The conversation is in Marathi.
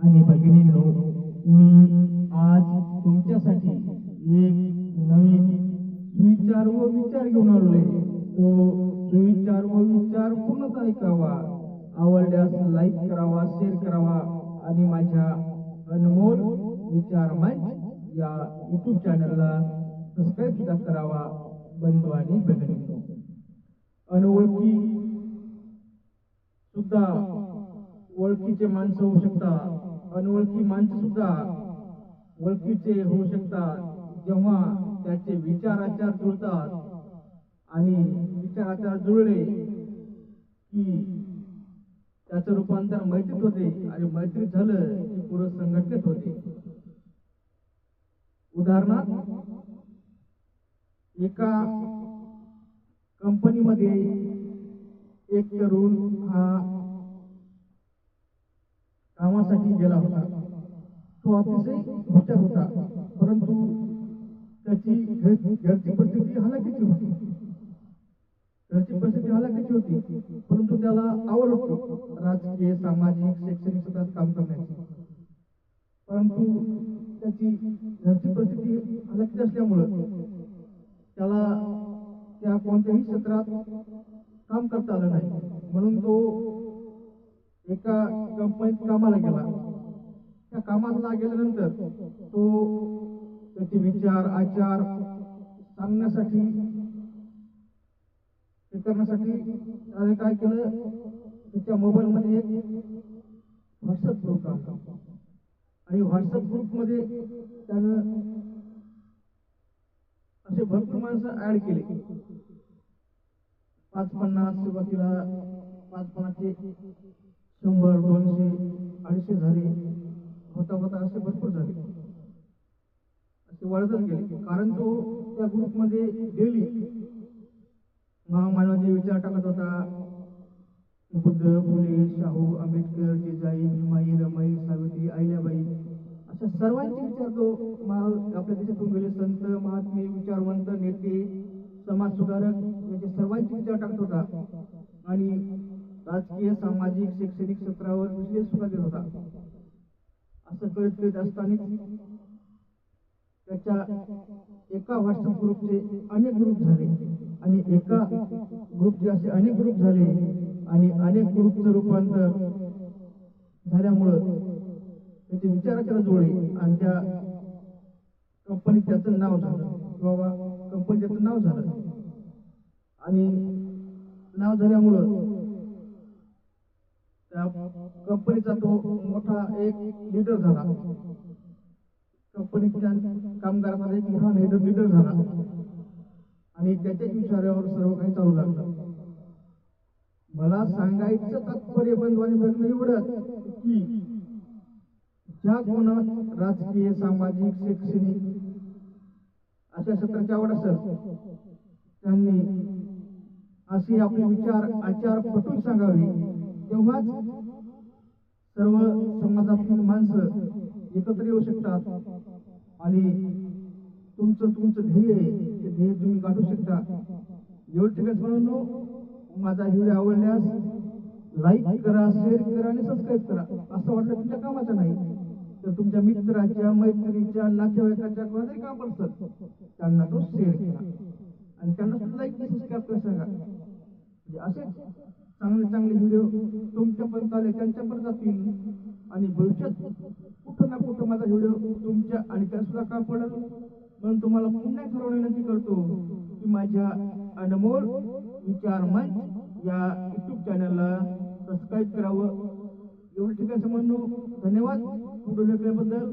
आणि भगिनींनो मी आज तुमच्यासाठी एक नवीन सुविचार व विचार घेऊन आलोय. तो सुविचार व विचार पूर्णतः ऐकावा आवडल्यास लाईक करावा शेअर करावा आणि माझ्या अनमोल विचार मंच या युट्यूब चॅनलला सबस्क्राईब सुद्धा करावा बंधू आणि भगिनींनो. अनोळखी सुद्धा ओळखीचे माणसं होऊ शकतात. अनोळखी माणसं सुद्धा ओळखीचे होऊ शकतात. जेव्हा त्याचे विचार आचार जुळतात आणि विचार आचार जुळले की त्याचं रूपांतर मैत्रीत होते आणि मैत्रीत झालं की पूर्व संघटनेत होते. उदाहरणार्थ एका कंपनीमध्ये एक तरुण कामासाठी गेला होता. तो अतिशय हुशार होता परंतु त्याची घरची परिस्थिती हलाखीची होती. घरची परिस्थिती हलाखीची होती परंतु त्याला आवड होती राजकीय सामाजिक शैक्षणिक क्षेत्रात काम करण्याची. परंतु त्याची घरची परिस्थिती हलाखीची असल्यामुळं त्याला त्या कोणत्याही क्षेत्रात काम करता आलं नाही. म्हणून तो एका कंपनीत कामाला गेला. त्या कामाला गेल्यानंतर तो त्याचे विचार आचार सांगण्यासाठी हे करण्यासाठी त्याने काय केलं? त्याच्या मोबाईलमध्ये एक व्हॉट्सअप ग्रुप आला आणि व्हॉट्सअप ग्रुपमध्ये त्यानं असे भरपूर माणसं ऍड केले. पाच पन्नास सुरुवातीला पाच पन्नासचे शंभर दोनशे अडीचशे झाले. होता होता असे भरपूर झाले. असे वाढतच गेले. कारण तो त्या ग्रुपमध्ये डेली महामानवाचे विचार टाकत होता. बुद्ध फुले शाहू आंबेडकर जिजाई भीमाई रमाई सावित्री अहिल्याबाई अशा सर्वांचे विचार तो महा- आपल्या देशातून गेले. संत महात्मे विचारवंत नेते समाज सुधारक याचे सर्वांचे विचार टाकत होता. आणि राजकीय सामाजिक शैक्षणिक क्षेत्रावर विश्लेष सुद्धा देत होता. असं कळत कळत असतानाच त्याच्या एका व्हॉट्सअप ग्रुपचे अनेक ग्रुप झाले आणि एका ग्रुपचे असे अनेक ग्रुप झाले आणि अनेक ग्रुपचं रूपांतर झाल्यामुळं त्याचे विचाराच्या जुळले आणि त्या कंपनीत त्याचं नाव झालं. किंवा कंपनी त्याचं नाव झालं. आणि नाव झाल्यामुळं कंपनीचा तो मोठा एक लीडर झाला. कंपनीच्या कामगारांचा एक मोठा लीडर लीडर झाला. आणि त्याच्याच विचारावर सर्व काही चालू लागलं. मला सांगायचं तात्पर्य बंधवाने बघणं एवढंच की ज्या कोणा राजकीय सामाजिक शैक्षणिक अशा क्षेत्राची आवड असेल त्यांनी असे आपले विचार आचार पटून सांगावे. तेव्हाच सर्व समाजातील माणसं एकत्र येऊ शकतात. आणि तुमचं तुमचं ध्येय ते ध्येय तुम्ही गाठू शकता. एवढं ठिकाणी म्हणून माझा व्हिडिओ आवडल्यास लाईक करा शेअर करा आणि सबस्क्राईब करा. असं वाटलं तुमच्या कामाचं नाही तर तुमच्या मित्राच्या मैत्रिणीच्या नातेवाईकाच्या कोणातरी काम असतं त्यांना तो शेअर करा. आणि त्यांना सुद्धा लाईक सबस्क्राईब करा सांगा. म्हणजे असेच चांगले चांगले व्हिडिओ तुमच्यापर्यंत आले त्यांच्यापर्यंत जातील. आणि भविष्यात कुठं ना कुठं माझा व्हिडिओ तुमच्या आणि त्या सुद्धा काम पडेल? म्हणून तुम्हाला पुन्हा एक विनंती करतो की माझ्या अनमोल विचार मंच या युट्यूब चॅनलला सबस्क्राईब करावं. एवढं ठिकाणी म्हणून धन्यवाद. व्हिडिओ बद्दल